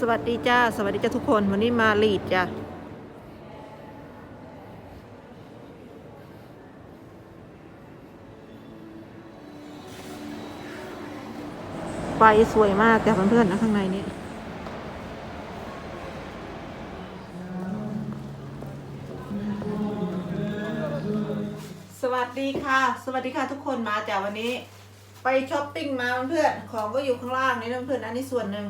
สวัสดีจ้า สวัสดีจ้าทุกคน วันนี้มาลีดจ้ะไฟสวยมากจ้ะเพื่อนๆนะข้างในนี้สวัสดีค่ะ สวัสดีค่ะทุกคนมาจากวันนี้ ไปช้อปปิ้งมาเพื่อนของก็อยู่ข้างล่างนี่เพื่อนๆอันนี้ส่วนหนึ่ง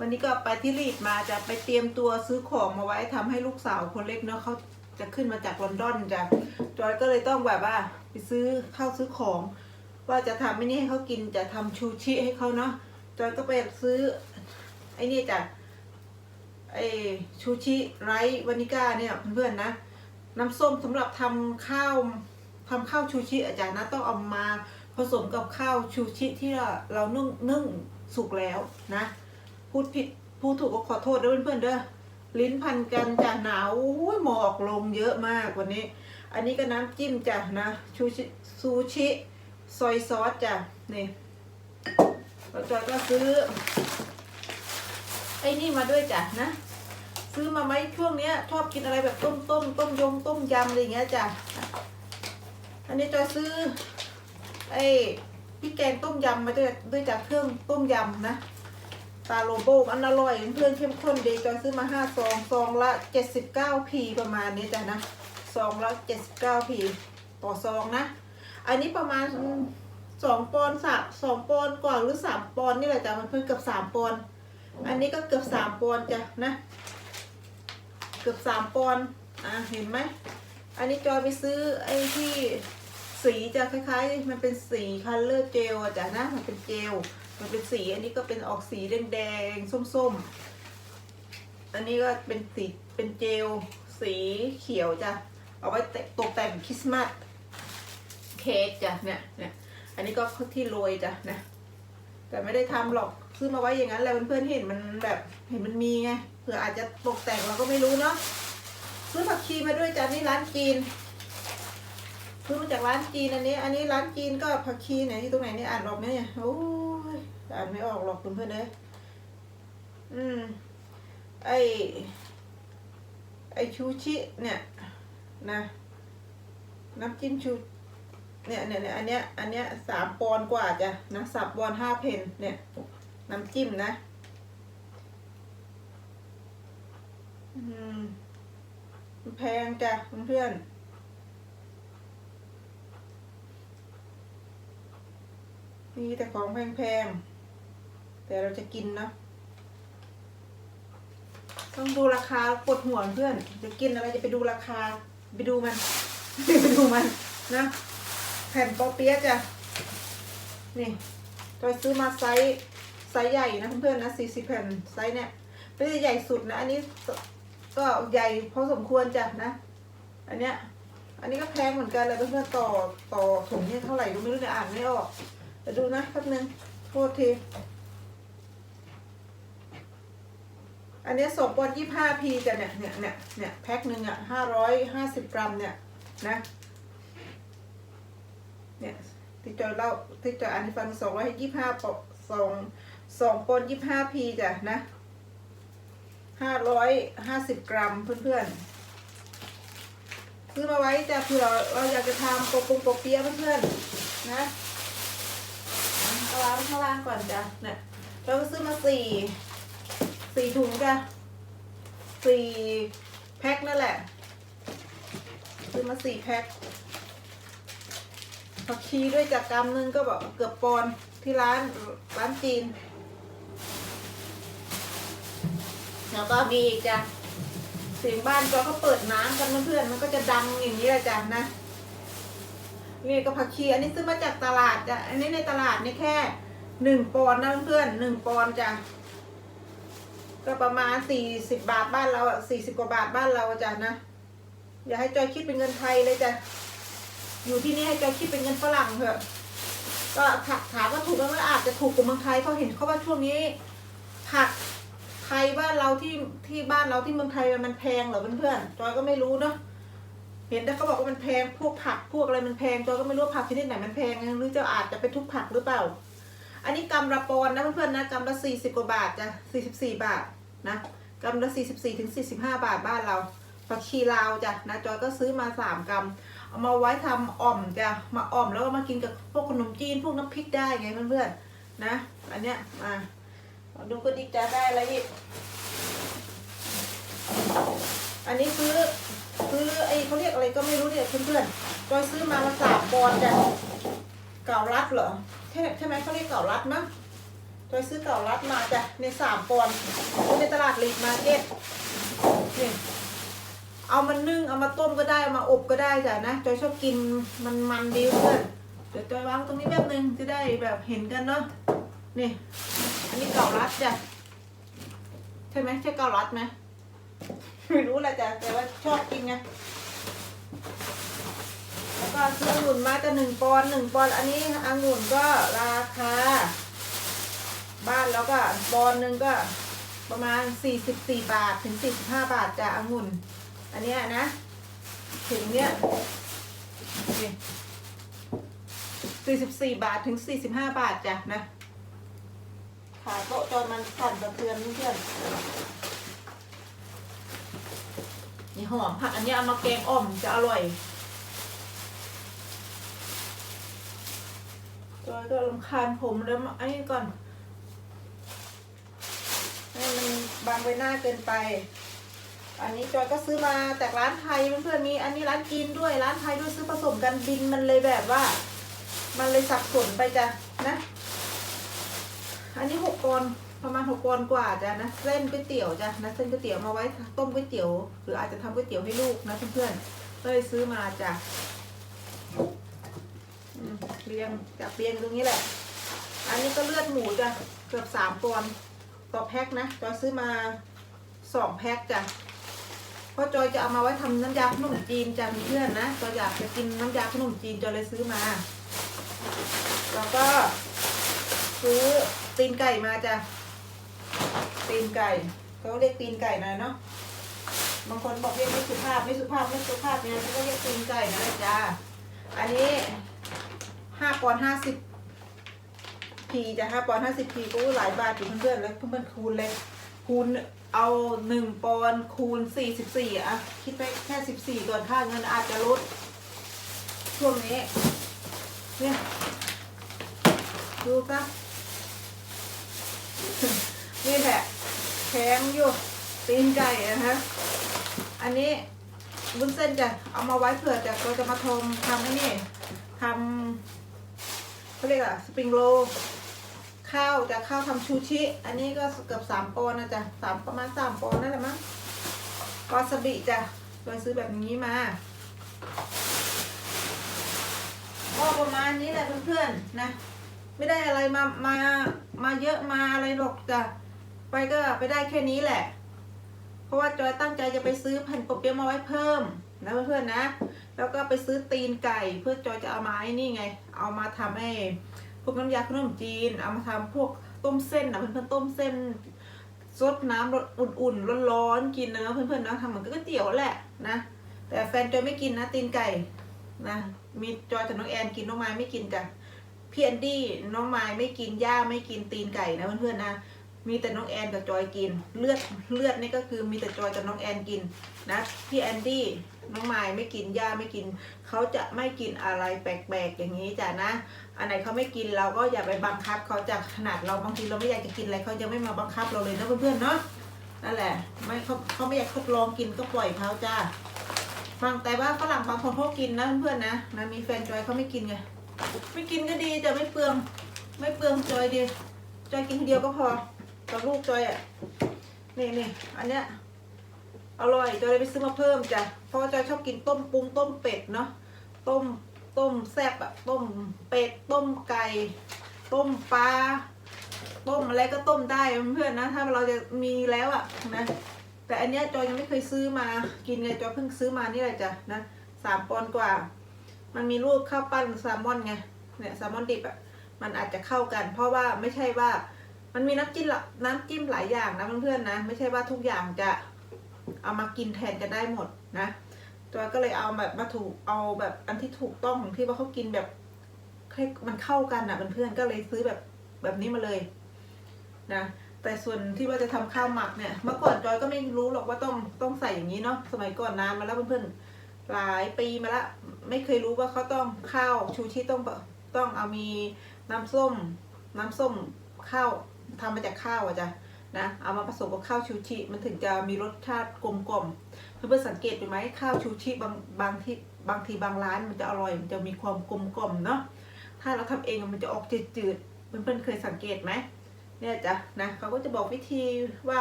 วันนี้ก็ไปที่รีดมาจะไปเตรียมตัวซื้อของมาไว้ทำให้ลูกสาวคนเล็กเนาะเขาจะขึ้นมาจากลอนดอนจ้ะจอยก็เลยต้องแบบว่าไปซื้อข้าวซื้อของ ว่าจะทำไม่นี่ให้เขากินจะทำชูชิให้เขาเนาะจอยก็ไปซื้อไอ้นี่จ้ะไอ้ชูชิไรซ์วานิก้าเนี่ยเพื่อนๆนะ น้ำส้มสำหรับทำข้าวทำข้าวชูชิอาจารย์นะต้องเอามาผสมกับข้าวชูชิที่เราเรานึ่งนึ่งสุกแล้วนะ พูดผิดพูดถูกก็ขอโทษด้วยเพื่อนๆเด้อลิ้นพันกันจ้ะหนาวอุ้ยหมอกลงเยอะมากวันนี้ อันนี้ก็น้ำจิ้มจ้ะนะชูชิซูชิซอยซอสจ้ะนี่เราจอยก็ซื้อ ไอ้นี่มาด้วยจ้ะนะ ซื้อมาไหมช่วงเนี้ยชอบกินอะไรแบบต้มต้มต้มยงต้มยำอะไรเงี้ยจ้ะอันนี้จอยซื้อไอ้พริกแกงต้มยำมาด้วยด้วยจากเครื่องต้มยำนะ ตาโลโบมันอร่อยเพื่อนเข้มข้นดีจอยซื้อมาห้าซองซองละเจ็ดสิบเก้าพีประมาณนี้จ้ะนะซองละเจ็ดสิบเก้าพีต่อซองนะ อันนี้ประมาณสองปอนด์สามสองปอนด์กว่าหรือสามปอนด์นี่แหละจ้ะมันเพิ่งเกือบสามปอนด์อันนี้ก็เกือบสามปอนด์จ้ะนะ เกือบสามปอนด์อะเห็นไหมอันนี้จอยไปซื้อไอ้ที่สีจะคล้ายๆ มันเป็นสีคัลเลอร์เจลอะจ้ะนะมันเป็นเจล มันเป็นสีอันนี้ก็เป็นออกสีแดงๆส้มๆ อันนี้ก็เป็นสีเป็นเจล สีเขียวจ้ะ เอาไว้ตกแต่งคริสต์มาสเค้กจ้ะเนี่ยเนี่ยอันนี้ก็ที่โรยจ้ะนะแต่ไม่ได้ทำหรอกซื้อมาไว้อย่างนั้นแหละเพื่อนๆเห็นมันแบบเห็นมันมีไงเผื่ออาจจะตกแต่งเราก็ไม่รู้เนาะซื้อผักชีมาด้วยจ้ะนี่ร้านจีนซื้อมาจากร้านจีนอันนี้ อันนี้ร้านจีนก็ผักชีไหนที่ตรงไหนนี่อ่านออกไหมเนี่ยโอ้ย อ่านไม่ออกหรอกเพื่อนๆเลยอืม ไอไอชูชิเนี่ยนะน้ำจิ้มชูเนี่ยเนี่ยเนี่ยอันเนี้ยอันเนี้ยสามปอนด์กว่าจ้ะนะสับปอนด์ห้าเพนเนี่ย น้ำจิ้มนะ อืม แพงจ้ะเพื่อนๆมีแต่ของแพงๆ แต่เราจะกินนะ ต้องดูราคาปวดหัวเพื่อน จะกินอะไรจะไปดูราคา ไปดูมัน ไปดูมันนะ แผ่นปอเปี๊ยะจ้ะ นี่จอยซื้อมาไซส์ไซส์ใหญ่นะเพื่อนๆนะสี่สิบแผ่นไซส์เนี่ยไม่ได้ใหญ่สุดนะ อันนี้ก็ใหญ่พอสมควรจ้ะนะ อันเนี้ย อันนี้ก็แพงเหมือนกันเลยเพื่อนๆต่อต่อถุงเนี่ยเท่าไหร่ก็ไม่รู้เนี่ยอ่านไม่ออกเดี๋ยวดูนะแป๊บนึงโทษที อันนี้สองปอนยี่ห้าพีจ้ะเนี่ยเนี่ยเนี่ยเนี่ยแพ็คหนึ่งอะห้าร้อยห้าสิบกรัมเนี่ยนะเนี่ยที่จอยเล่าที่จอยอ่านให้ฟังสองร้อยยี่ห้าปอสองสองปอนยี่ห้าพีจ้ะนะห้าร้อยห้าสิบกรัมเพื่อนๆซื้อมาไว้จะเผื่อเราอยากจะทำโปกงโปกเปี๊ยะเพื่อนๆนะเอาล้างข้างล่างก่อนจ้ะเนี่ยเราก็ซื้อมาสี่ สี่ถุงจ้ะสี่แพ็คนั่นแหละ ซื้อมาสี่แพ็คผักชีด้วยจากกรัมนึงก็แบบเกือบปอนที่ร้านร้านจีน แล้วก็มีอีกจ้ะเสียงบ้านจอก็เปิดน้ำกันเพื่อนๆมันก็จะดังอย่างนี้แหละจ้ะนะนี่ก็ผักชีอันนี้ซื้อมาจากตลาดจ้ะอันนี้ในตลาดนี่แค่หนึ่งปอนนะเพื่อนหนึ่งปอนจ้ะ ก็ประมาณสี่สิบบาทบ้านเราอะสี่สิบกว่าบาทบ้านเราอะจ้ะนะ อย่าให้จอยคิดเป็นเงินไทยเลยจ้ะ อยู่ที่นี่ให้จอยคิดเป็นเงินฝรั่งเถอะ ก็ถามว่าถูกไหมมันอาจจะถูกกว่าเมืองไทยเพราเห็นเขาว่าช่วงนี้ ผักไทยบ้านเราที่ที่บ้านเราที่เมืองไทยมันแพงเหรอเพื่อนๆจอยก็ไม่รู้เนาะเห็นแต่เขาบอกว่ามันแพงพวกผักพวกอะไรมันแพงจอยก็ไม่รู้ผักชนิดไหนมันแพงหรือจะอาจจะเป็นทุกผักหรือเปล่า อันนี้กำละปอนนะเพื่อนๆนะกำละสี่สิบกว่าบาทจ้ะสี่สิบสี่บาทนะกำละสี่สิบสี่ถึงสี่สิบห้าบาทบ้านเราผักชีลาวจ้ะนะจอยก็ซื้อมาสามกำเอามาไว้ทำอ่อมจ้ะมาอ่อมแล้วก็มากินกับพวกขนมจีนพวกน้ำพริกได้ไงเพื่อนๆนะอันเนี้ยมาดูก็ดิจ้าได้อะไรอีกอันนี้ซื้อซื้อไอ้เขาเรียกอะไรก็ไม่รู้เนี่ยเพื่อนๆจอยซื้อมามาสามปอนจ้ะเก่ารัดเหรอ ใช่ใช่ไหมเขาเรียกเก่ารัดมั้งจอยซื้อเก่ารัดมาจ้ะในสามปอนด์ในตลาดลีดมาเก็ตนี่เอามันนึ่งเอามาต้มก็ได้เอามาอบก็ได้จ้ะนะจอยชอบกินมันมันดีเพื่อนเดี๋ยวจอยวางตรงนี้แป๊บนึงจะได้แบบเห็นกันเนาะนี่อันนี้เก่ารัดจ้ะใช่ไหมใช่เก่ารัดไหมไม่รู้แหละจ้ะแต่ว่าชอบกินไง แล้วก็ซื้อองุ่นมาจะหนึ่งปอนหนึ่งปอนอันนี้องุ่นก็ราคา บ้านแล้วก็ปอนหนึ่งก็ประมาณสี่สิบสี่บาทถึงสี่สิบห้าบาทจ้ะองุ่น อันเนี้ยนะ ถึงเนี้ยสี่สิบสี่บาทถึงสี่สิบห้าบาทจ้ะนะขาโต๊ะจนมันสั่นสะเทือนเพื่อนนี่หอมผักอันนี้เอามาแกงอ่อมจะอร่อย จอยก็รำคาญผมแล้วมาไอ้นี่ก่อน ให้มันบางไว้หน้าเกินไป อันนี้จอยก็ซื้อมาจากร้านไทยเพื่อนๆมีอันนี้ร้านจีนด้วยร้านไทยด้วยซื้อผสมกันบินมันเลยแบบว่า มันเลยสับสนไปจ้ะนะ อันนี้หกปอนประมาณหกปอนกว่าจ้ะนะเส้นก๋วยเตี๋ยวจ้ะนะเส้นก๋วยเตี๋ยวมาไว้ต้มก๋วยเตี๋ยว หรืออาจจะทำก๋วยเตี๋ยวให้ลูกนะเพื่อนๆก็เลยซื้อมาจ้ะ เรียงจากเรียงตรงนี้แหละ อันนี้ก็เลือดหมูจ้ะเกือบสามปอนด์ต่อแพ็คนะจอยซื้อมาสองแพ็คจ้ะเพราะจอยจะเอามาไว้ทำน้ำยาขนมจีนจ้ะเพื่อนนะจอยอยากจะกินน้ำยาขนมจีนจอยเลยซื้อมา แล้วก็ซื้อตีนไก่มาจ้ะตีนไก่เขาเรียกตีนไก่นะเนาะบางคนบอกเรียกไม่สุภาพไม่สุภาพไม่สุภาพเนี่ยเขาก็เรียกตีนไก่นะจ้าอันนี้ ห้าปอนห้าสิบพีจ้ะห้าปอนห้าสิบพีก็หลายบาทอยู่เพื่อนๆแล้วเพื่อนๆคูณเลยคูณเอาหนึ่งปอนคูณสี่สิบสี่อะคิดไปแค่สิบสี่ก่อนค่าเงินอาจจะลดช่วงนี้เนี่ยดูซะนี่แหละแข็งอยู่ตีนไก่นะฮะอันนี้วุ้นเส้นจะเอามาไว้เผื่อจะเราจะมาทำทำไอ้นี่ทำ เขาเรียกอะสปริงโรข้าวจะข้าวทำชูชิ อันนี้ก็เกือบสามปอนนะจ๊ะสามประมาณสามปอนนั่นแหละมั้งวาซาบิจ้ะเราซื้อแบบนี้มาก็ประมาณนี้แหละเพื่อนๆนะ ไม่ได้อะไรมามามาเยอะมาอะไรหรอกจ้ะไปก็ไปได้แค่นี้แหละ เพราะว่าจอยตั้งใจจะไปซื้อแผ่นปกเปี๊ยะมาไว้เพิ่มนะเพื่อนๆนะ แล้วก็ไปซื้อตีนไก่เพื่อจอยจะเอามาไอ้นี่ไง เอามาทำให้พวกน้ำยาขนมจีน เอามาทำพวกต้มเส้นนะเพื่อนๆต้มเส้นซดน้ำอุ่นๆร้อนๆกินนะเพื่อนๆนะทำเหมือนก๋วยเตี๋ยวแหละนะ แต่แฟนจอยไม่กินนะตีนไก่นะมีจอยกับน้องแอนกินน้องไม้ไม่กินจ้ะพี่แอนดี้น้องไม้ไม่กินหญ้าไม่กินตีนไก่นะเพื่อนๆนะ มีแต่น้องแอนกับจอยกิน เลือดเลือดนี่ก็คือมีแต่จอยกับน้องแอนกินนะพี่แอนดี้น้องไม้ไม่กินหญ้าไม่กิน เขาจะไม่กินอะไรแปลกๆอย่างนี้จ้ะนะ อันไหนเขาไม่กินเราก็อย่าไปบังคับเขาจะขนาดเราบางทีเราไม่อยากจะกินอะไรเขายังไม่มาบังคับเราเลยนะเพื่อนๆเนาะนั่นแหละไม่เขาเขาไม่อยากทดลองกินก็ปล่อยเขาจ้าฟังแต่ว่าฝรั่งบางคนเขากินนะเพื่อนๆนะนะมีแฟนจอยเขาไม่กินไงไม่กินก็ดีจะไม่เปลือง ไม่เปลืองจอยดีจอยกินเดียวก็พอ กับลูกจอยอะนี่นี่อันเนี้ยอร่อยจอยเลยไปซื้อมาเพิ่มจ้ะเพราะว่าจอยชอบกินต้มปรุงต้มเป็ดเนาะต้มต้มแซ่บอะต้มเป็ดต้มไก่ ต้มปลาต้มอะไรก็ต้มได้เพื่อนนะถ้าเราจะมีแล้วอะนะแต่อันเนี้ยจอยยังไม่เคยซื้อมากินไงจอยเพิ่งซื้อมานี่แหละจ้ะนะสามปอนด์กว่า มันมีรูปข้าวปั้นแซลมอนไงเนี่ยแซลมอนดิบอะมันอาจจะเข้ากัน เพราะว่าไม่ใช่ว่า มันมีน้ำจิ้มละน้ำจิ้มหลายอย่างนะเพื่อนๆนะ ไม่ใช่ว่าทุกอย่างจะเอามากินแทนกันได้หมดนะ ตัวก็เลยเอาแบบมาถูกเอาแบบอันที่ถูกต้องของที่ว่าเขากินแบบให้มันเข้ากันอะเพื่อนๆก็เลยซื้อแบบแบบนี้มาเลยนะแต่ส่วนที่ว่าจะทำข้าวหมักเนี่ย เมื่อก่อนจอยก็ไม่รู้หรอกว่าต้องต้องใส่อย่างนี้เนาะสมัยก่อนนานมาแล้วเพื่อนๆหลายปีมาแล้วไม่เคยรู้ว่าเขาต้องข้าวชูชีต้องต้องเอามีน้ำส้ม น้ำส้มข้าว ทำมาจากข้าวอะจ้ะนะเอามาผสมกับข้าวชูชีมันถึงจะมีรสชาติกลมกล่อมเพื่อนๆสังเกตดูไหมข้าวชูชีบางบางที่บางทีบางร้านมันจะอร่อยมันจะมีความกลมกล่อมเนาะถ้าเราทำเองมันจะออกจืดๆเพื่อนๆเคยสังเกตไหมเนี่ยจ้ะนะเขาก็จะบอกวิธีว่า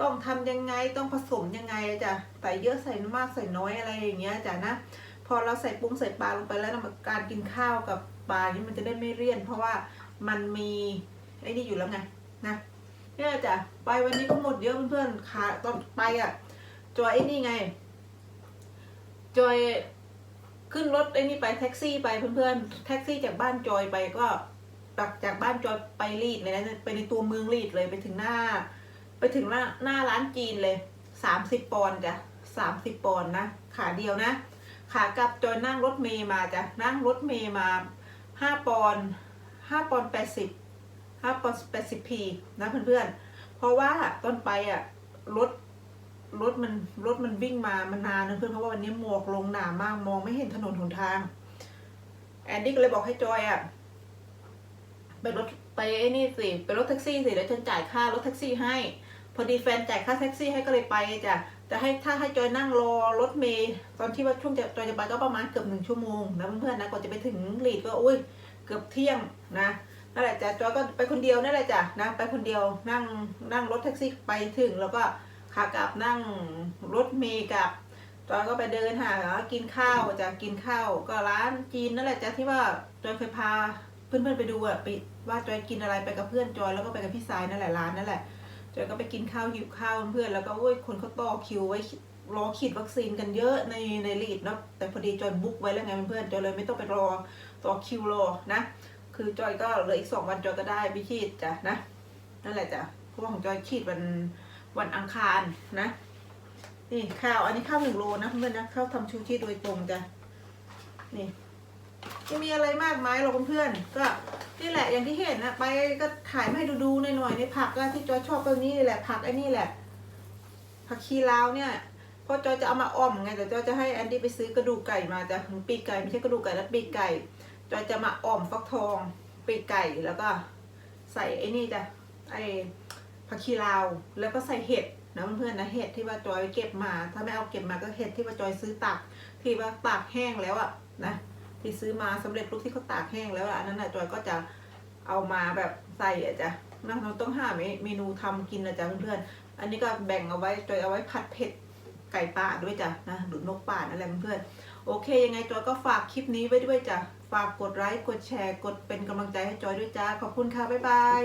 ต้องทำยังไงต้องผสมยังไงจ้ะใส่เยอะใส่มากใส่น้อยอะไรอย่างเงี้ยจ้ะนะพอเราใส่ปรุงใส่ปลาลงไปแล้วนะการกินข้าวกับปลานี่มันจะได้ไม่เลี่ยน เพราะว่ามันมี ไอ้นี่อยู่แล้วไงนะเนี่ยจ้ะไปวันนี้ก็หมดเยอะเพื่อนๆขาตอนไปอะจอยไอ้นี่ไงจอยขึ้นรถไอ้นี่ไปแท็กซี่ไปเพื่อนๆแท็กซี่จากบ้านจอยไปก็จากจากบ้านจอยไปรีดเลยนะไปในตัวเมืองรีดเลยไปถึงหน้า ไปถึงหน้าหน้าร้านจีนเลยสามสิบปอนด์จ้ะสามสิบปอนด์นะขาเดียวนะขากลับจอยนั่งรถเมย์มาจ้ะนั่งรถเมย์มาห้าปอนด์ห้าปอนด์แปดสิบ ห้าปอนด์แปดสิบพีนะเพื่อนๆ เพราะว่าตอนไปอะรถรถมันรถมันวิ่งมามันนานนะเพื่อนเพราะว่าวันนี้หมอกลงหนามากมองไม่เห็นถนนหนทาง แอนดี้ก็เลยบอกให้จอยอะไปรถไปไอ้นี่สิไปรถแท็กซี่สิเดี๋ยวฉันจ่ายค่ารถแท็กซี่ให้ พอดีแฟนจ่ายค่าแท็กซี่ให้ก็เลยไปจ้ะจะให้ถ้าให้จอยนั่งรอรถเมย์ตอนที่ว่าช่วงจะจอยจะไปก็ประมาณเกือบหนึ่งชั่วโมงนะเพื่อนๆนะกว่าจะไปถึงลีดก็อุ้ยเกือบเที่ยงนะ นั่นแหละจ้ะจอยก็ไปคนเดียวนั่นแหละจ้ะนะไปคนเดียวนั่งนั่งรถแท็กซี่ไปถึง แล้วก็ขากลับนั่งรถเมย์กลับจอยก็ไปเดินหากินข้าวจ้ะกินข้าว ก็ร้านจีนนั่นแหละจ้ะที่ว่าจอยเคยพาเพื่อนๆไปดูอะไปว่าจอยกินอะไรไปกับเพื่อนจอยแล้วก็ไปกับพี่สายนั่นแหละร้านนั่นแหละจอยก็ไปกินข้าวหิวข้าวเพื่อนแล้วก็โอ้ยคนเขาต่อคิวไว้รอฉีดวัคซีนกันเยอะในในลีดเนาะแต่พอดีจอยบุ๊กไว้แล้วไงเพื่อนจอยเลยไม่ต้องไปรอต่อคิวรอนะ คือจอยก็เหลืออีกสองวันจอยก็ได้ไปฉีดจ้ะนะนั่นแหละจ้ะเพราะว่าของจอยฉีดวันวันอังคารนะนี่ข้าวอันนี้ข้าวหนึ่งโลนะเพื่อนนะข้าวทำชูชีโดยตรงจ้ะนี่ไม่มีอะไรมากมายหรอกเพื่อนก็นี่แหละอย่างที่เห็นนะไปก็ถ่ายมาให้ดูๆหน่อยๆในผักก็ที่จอยชอบก็นี่แหละผักไอ้นี่แหละผักชีลาวเนี่ยพราะจอยจะเอามาอ้อมไงแต่จอยจะให้แอนดี้ไปซื้อกระดูกไก่มาจะปีกไก่ไม่ใช่กระดูกไก่แล้วปีกไก่ จอยจะมาอ้อมฟักทองปีกไก่แล้วก็ใส่ไอ้นี่จ้ะไอ้ผักชีลาวแล้วก็ใส่เห็ดนะเพื่อนๆนะเห็ดที่ว่าจอยเก็บมา ถ้าไม่เอาเก็บมาก็เห็ดที่ว่าจอยซื้อตักที่ว่าตากแห้งแล้วอะนะที่ซื้อมาสำเร็จรูปที่เขาตากแห้งแล้วอะอันนั้นน่ะจอยก็จะเอามาแบบใส่อะจ้ะนะเราต้องหาเมเมนูทำกินนะจ๊ะเพื่อนๆอันนี้ก็แบ่งเอาไว้จอยเอาไว้ผัดเผ็ดไก่ป่าด้วยจ้ะนะหรือนกป่านั่นแหละเพื่อนๆโอเคยังไงจอยก็ฝากคลิปนี้ไว้ด้วยจ้ะ ฝากกดไลค์ กดแชร์ กดเป็นกำลังใจให้จอยด้วยจ้า ขอบคุณค่ะ บ๊ายบาย